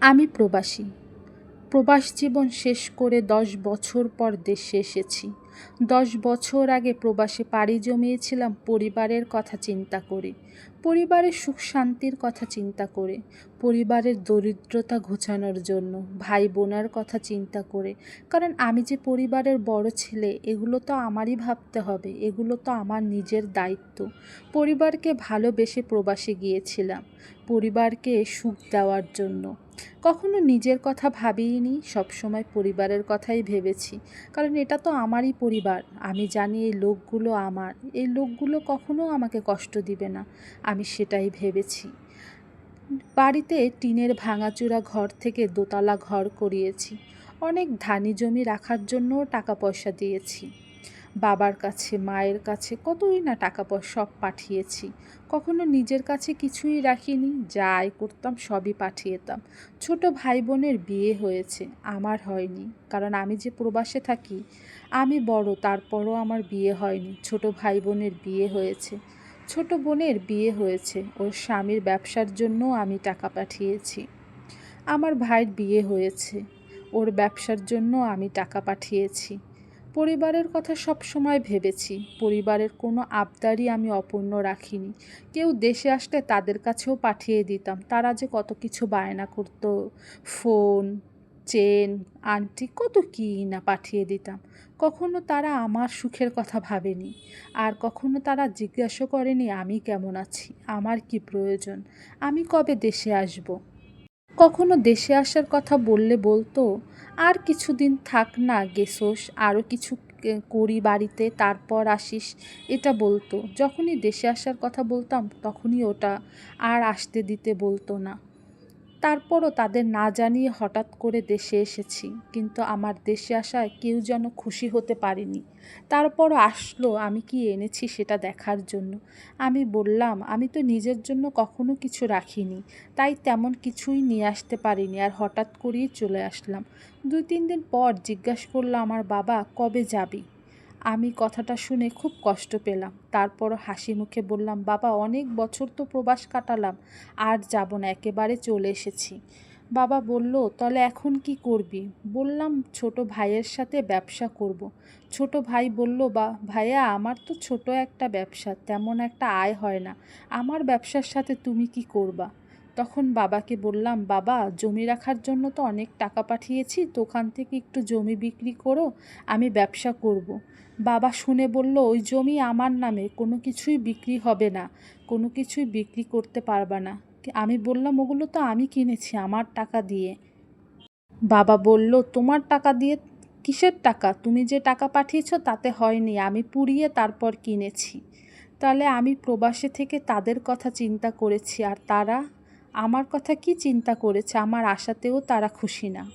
আমি প্রবাসী। প্রবাস জীবন শেষ করে দশ বছর পর দেশে এসেছি। দশ বছর আগে প্রবাসে পাড়ি জমিয়েছিলাম পরিবারের কথা চিন্তা করে, পরিবারের সুখ শান্তির কথা চিন্তা করে, পরিবারের দরিদ্রতা ঘোচানোর জন্য ভাই বোনার কথা চিন্তা করে। কারণ আমি যে পরিবারের বড় ছেলে, এগুলো তো আমারই ভাবতে হবে, এগুলো তো আমার নিজের দায়িত্ব। পরিবারকে ভালোবেসে প্রবাসে গিয়েছিলাম, পরিবারকে সুখ দেওয়ার জন্য। কখনো নিজের কথা ভাবিনি সবসময় পরিবারের কথাই ভেবেছি, কারণ এটা তো আমারই পরিবার, আমি জানি এই লোকগুলো আমার। এই লোকগুলো কখনো আমাকে কষ্ট দিবে না, আমি সেটাই ভেবেছি। বাড়িতে টিনের ভাঙাচুরা ঘর থেকে দোতলা ঘর করিয়েছি। অনেক ধানি জমি রাখার জন্যও টাকা পয়সা দিয়েছি। বাবার কাছে, মায়ের কাছে কতই না টাকা পয়সা সব পাঠিয়েছি। কখনো নিজের কাছে কিছুই রাখিনি, যা আয় করতাম সবই পাঠিয়েতাম। ছোট ভাই বোনের বিয়ে হয়েছে, আমার হয়নি, কারণ আমি যে প্রবাসে থাকি, আমি বড়, তারপরও আমার বিয়ে হয়নি, ছোট ভাই বোনের বিয়ে হয়েছে। ছোট বোনের বিয়ে হয়েছে, ওর স্বামীর ব্যবসার জন্য আমি টাকা পাঠিয়েছি। আমার ভাইয়ের বিয়ে হয়েছে, ওর ব্যবসার জন্য আমি টাকা পাঠিয়েছি। পরিবারের কথা সব সময় ভেবেছি। পরিবারের কোনো আবদারই আমি অপূর্ণ রাখিনি। কেউ দেশে আসলে তাদের কাছেও পাঠিয়ে দিতাম। তারা যে কত কিছু বায়না করতো, ফোন, চেন আংটি কত কী না পাঠিয়ে দিতাম। কখনো তারা আমার সুখের কথা ভাবেনি। আর কখনো তারা জিজ্ঞাসা করেনি, আমি কেমন আছি? আমার কি প্রয়োজন? আমি কবে দেশে আসব? কখনো দেশে আসার কথা বললে বলতো, আর কিছুদিন থাক না গেসোস আরও কিছু করি বাড়িতে, তারপর আসিস। এটা বলতো। যখনই দেশে আসার কথা বলতাম, তখনই ওটা আর আসতে দিতে বলতো না। তারপরও তাদের না জানিয়ে হঠাৎ করে দেশে এসেছি, কিন্তু আমার দেশে আসায় কেউ যেন খুশি হতে পারেনি। তারপরও আসলো, আমি কি এনেছি সেটা দেখার জন্য। আমি বললাম, আমি তো নিজের জন্য কখনো কিছু রাখিনি, তাই তেমন কিছুই নিয়ে আসতে পারিনি। আর হঠাৎ করেই চলে আসলাম। দুই তিন দিন পর জিজ্ঞাসা করল আমার বাবা, কবে যাবি? আমি কথাটা শুনে খুব কষ্ট পেলাম। তারপর হাসি মুখে বললাম, বাবা, অনেক বছর তো প্রবাস কাটালাম, আর যাব না, একেবারে চলে এসেছি। বাবা বলল, তাহলে এখন কি করবি? বললাম, ছোট ভাইয়ের সাথে ব্যবসা করব। ছোট ভাই বলল, বা, ভাইয়া, আমার তো ছোট একটা ব্যবসা, তেমন একটা আয় হয় না। আমার ব্যবসার সাথে তুমি কি করবা? তখন বাবাকে বললাম, বাবা, জমি রাখার জন্য তো অনেক টাকা পাঠিয়েছি ওখান থেকে একটু জমি বিক্রি করো, আমি ব্যবসা করব। বাবা শুনে বলল, ওই জমি আমার নামে, কোনো কিছুই বিক্রি হবে না, কোনো কিছুই বিক্রি করতে পারবা না। আমি বললাম, ওগুলো তো আমি কিনেছি, আমার টাকা দিয়ে। বাবা বলল, তোমার টাকা দিয়ে কিসের টাকা? তুমি যে টাকা পাঠিয়েছ তাতে হয়নি, আমি পুড়িয়ে তারপর কিনেছি। তাহলে আমি প্রবাসে থেকে তাদের কথা চিন্তা করেছি, আর তারা আমার কথা কি চিন্তা করেছে? আমার আশাতেও তারা খুশি না।